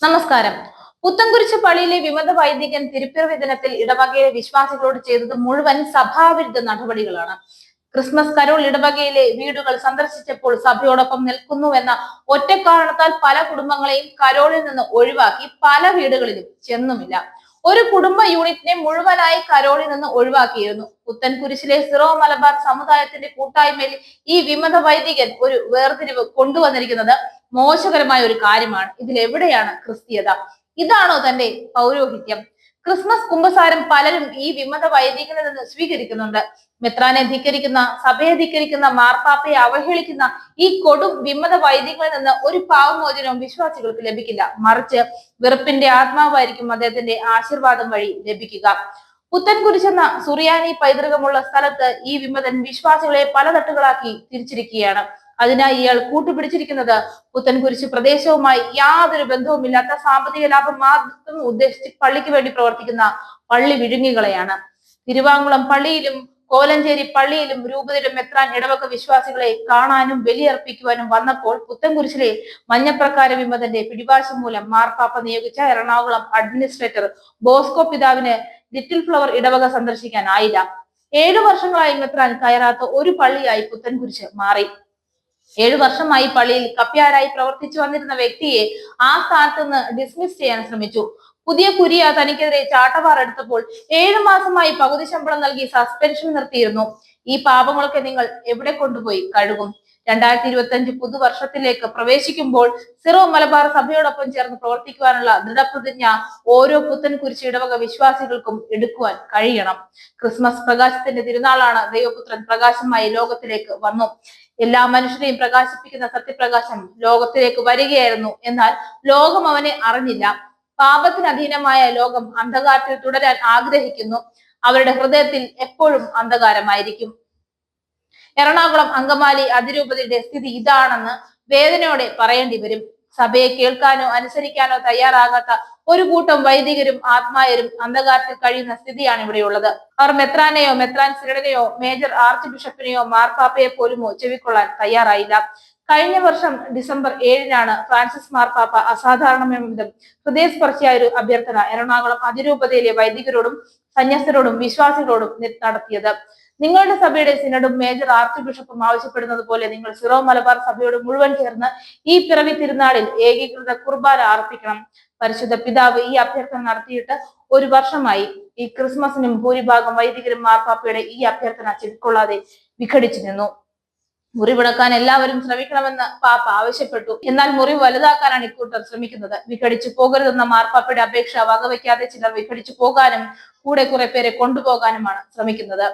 നമസ്കാരം. പുത്തൻകുരിശ് പള്ളിയിലെ വിമത വൈദികൻ തിരുപ്പിറവി ദിനത്തിൽ ഇടവകയിലെ വിശ്വാസികളോട് ചെയ്തത് മുഴുവൻ സഭാവിരുദ്ധ നടപടികളാണ്. ക്രിസ്മസ് കരോൾ ഇടവകയിലെ വീടുകൾ സന്ദർശിച്ചപ്പോൾ സഭയോടൊപ്പം നിൽക്കുന്നുവെന്ന ഒറ്റ കാരണത്താൽ പല കുടുംബങ്ങളെയും കരോളിൽ നിന്ന് ഒഴിവാക്കി പല വീടുകളിലും ചെന്നുമില്ല. ഒരു കുടുംബ യൂണിറ്റിനെ മുഴുവനായി കരോളിൽ നിന്ന് ഒഴിവാക്കിയിരുന്നു. പുത്തൻകുരിശിലെ സിറോ മലബാർ സമുദായത്തിന്റെ കൂട്ടായ്മയിൽ ഈ വിമത വൈദികൻ ഒരു വേർതിരിവ് കൊണ്ടുവന്നിരിക്കുന്നത് മോശകരമായ ഒരു കാര്യമാണ്. ഇതിൽ എവിടെയാണ് ക്രിസ്തീയത? ഇതാണോ തന്റെ പൗരോഹിത്യം? ക്രിസ്മസ് കുംഭസാരം പലരും ഈ വിമത വൈദികനിൽ നിന്ന് സ്വീകരിക്കുന്നുണ്ട്. മെത്രാനെ ധിക്കരിക്കുന്ന സഭയെ ധിക്കരിക്കുന്ന മാർപ്പാപ്പയെ അവഹേളിക്കുന്ന ഈ കൊടും വിമത വൈദികളിൽ നിന്ന് ഒരു പാവമോചനവും വിശ്വാസികൾക്ക് ലഭിക്കില്ല. മറിച്ച് വെറുപ്പിന്റെ ആത്മാവായിരിക്കും അദ്ദേഹത്തിന്റെ ആശീർവാദം വഴി ലഭിക്കുക. പുത്തൻകുരിശെന്ന സുറിയാനി പൈതൃകമുള്ള സ്ഥലത്ത് ഈ വിമതൻ വിശ്വാസികളെ പല തട്ടുകളാക്കി തിരിച്ചിരിക്കുകയാണ്. അതിനായി ഇയാൾ കൂട്ടുപിടിച്ചിരിക്കുന്നത് പുത്തൻകുരിശ് പ്രദേശവുമായി യാതൊരു ബന്ധവുമില്ലാത്ത സാമ്പത്തിക ലാഭം മാത്രം ഉദ്ദേശിച്ച് പള്ളിക്ക് വേണ്ടി പ്രവർത്തിക്കുന്ന പള്ളി വിഴുങ്ങികളെയാണ്. തിരുവാങ്കുളം പള്ളിയിലും കോലഞ്ചേരി പള്ളിയിലും രൂപതയിലും എത്രാൻ ഇടവക വിശ്വാസികളെ കാണാനും ബലിയർപ്പിക്കുവാനും വന്നപ്പോൾ പുത്തൻകുരിശിലെ മഞ്ഞപ്രക്കാര വിമതന്റെ പിടിവാശം മൂലം മാർപ്പാപ്പ നിയോഗിച്ച എറണാകുളം അഡ്മിനിസ്ട്രേറ്റർ ബോസ്കോ പിതാവിന് ലിറ്റിൽ ഫ്ലവർ ഇടവക സന്ദർശിക്കാനായില്ല. ഏഴു വർഷങ്ങളായി മെത്രാൻ കയറാത്ത ഒരു പള്ളിയായി പുത്തൻകുരിശ് മാറി. ഏഴു വർഷമായി പള്ളിയിൽ കപ്പ്യാരായി പ്രവർത്തിച്ചു വന്നിരുന്ന വ്യക്തിയെ ആ സ്ഥാനത്ത് നിന്ന് ഡിസ്മിസ് ചെയ്യാൻ ശ്രമിച്ചു. പുതിയ കുരിയ തനിക്കെതിരെ ചാട്ടവാർ എടുത്തപ്പോൾ ഏഴു മാസമായി പകുതി ശമ്പളം നൽകി സസ്പെൻഷൻ നിർത്തിയിരുന്നു. ഈ പാപങ്ങളൊക്കെ നിങ്ങൾ എവിടെ കൊണ്ടുപോയി കഴുകും? രണ്ടായിരത്തി ഇരുപത്തി അഞ്ച് പുതുവർഷത്തിലേക്ക് പ്രവേശിക്കുമ്പോൾ സിറോ മലബാർ സഭയോടൊപ്പം ചേർന്ന് പ്രവർത്തിക്കുവാനുള്ള ദൃഢപ്രതിജ്ഞ ഓരോ പുത്തൻ കുരിശ് ഇടവക വിശ്വാസികൾക്കും എടുക്കുവാൻ കഴിയണം. ക്രിസ്മസ് പ്രകാശത്തിന്റെ തിരുനാളാണ് ദൈവപുത്രൻ പ്രകാശമായി ലോകത്തിലേക്ക് വന്നു. എല്ലാ മനുഷ്യരെയും പ്രകാശിപ്പിക്കുന്ന സത്യപ്രകാശം ലോകത്തിലേക്ക് വരികയായിരുന്നു. എന്നാൽ ലോകം അവനെ അറിഞ്ഞില്ല. പാപത്തിന് അധീനമായ ലോകം അന്ധകാരത്തിൽ തുടരാൻ ആഗ്രഹിക്കുന്നു. അവരുടെ ഹൃദയത്തിൽ എപ്പോഴും അന്ധകാരമായിരിക്കും. എറണാകുളം അങ്കമാലി അതിരൂപതയുടെ സ്ഥിതി ഇതാണെന്ന് വേദനയോടെ പറയേണ്ടി വരും. സഭയെ കേൾക്കാനോ അനുസരിക്കാനോ തയ്യാറാകാത്ത ഒരു കൂട്ടം വൈദികരും ആത്മായരും അന്ധകാരത്തിൽ കഴിയുന്ന സ്ഥിതിയാണ് ഇവിടെയുള്ളത്. അവർ മെത്രാനെയോ മെത്രാൻ സിരടനെയോ മേജർ ആർച്ച് ബിഷപ്പിനെയോ മാർപ്പാപ്പയെ പോലുമോ ചെവിക്കൊള്ളാൻ തയ്യാറായില്ല. കഴിഞ്ഞ വർഷം ഡിസംബർ ഏഴിനാണ് ഫ്രാൻസിസ് മാർപ്പാപ്പ അസാധാരണമായ വിധം ഹൃദയസ്പർശിയായ ഒരു അഭ്യർത്ഥന എറണാകുളം അതിരൂപതയിലെ വൈദികരോടും സന്യാസരോടും വിശ്വാസികളോടും നടത്തിയത്. നിങ്ങളുടെ സഭയുടെ സിനഡും മേജർ ആർച്ച് ബിഷപ്പും ആവശ്യപ്പെടുന്നത് പോലെ നിങ്ങൾ സിറോ മലബാർ സഭയോട് മുഴുവൻ ചേർന്ന് ഈ പിറവി തിരുനാളിൽ ഏകീകൃത കുർബാന അർപ്പിക്കണം. പരിശുദ്ധ പിതാവ് ഈ അഭ്യർത്ഥന നടത്തിയിട്ട് ഒരു വർഷമായി ഈ ക്രിസ്മസിനും ഭൂരിഭാഗം വൈദികരും മാർപ്പാപ്പയുടെ ഈ അഭ്യർത്ഥന ചെവിക്കൊള്ളാതെ വിഘടിച്ചു നിന്നു. മുറിവിടക്കാൻ എല്ലാവരും ശ്രമിക്കണമെന്ന് പാപ്പ ആവശ്യപ്പെട്ടു. എന്നാൽ മുറി വലുതാക്കാനാണ് ഇക്കൂട്ടർ ശ്രമിക്കുന്നത്. വിഘടിച്ചു പോകരുതെന്ന മാർപ്പാപ്പയുടെ അപേക്ഷ വകവയ്ക്കാതെ ചിലർ വിഘടിച്ചു പോകാനും കൂടെ കുറെ പേരെ കൊണ്ടുപോകാനുമാണ് ശ്രമിക്കുന്നത്.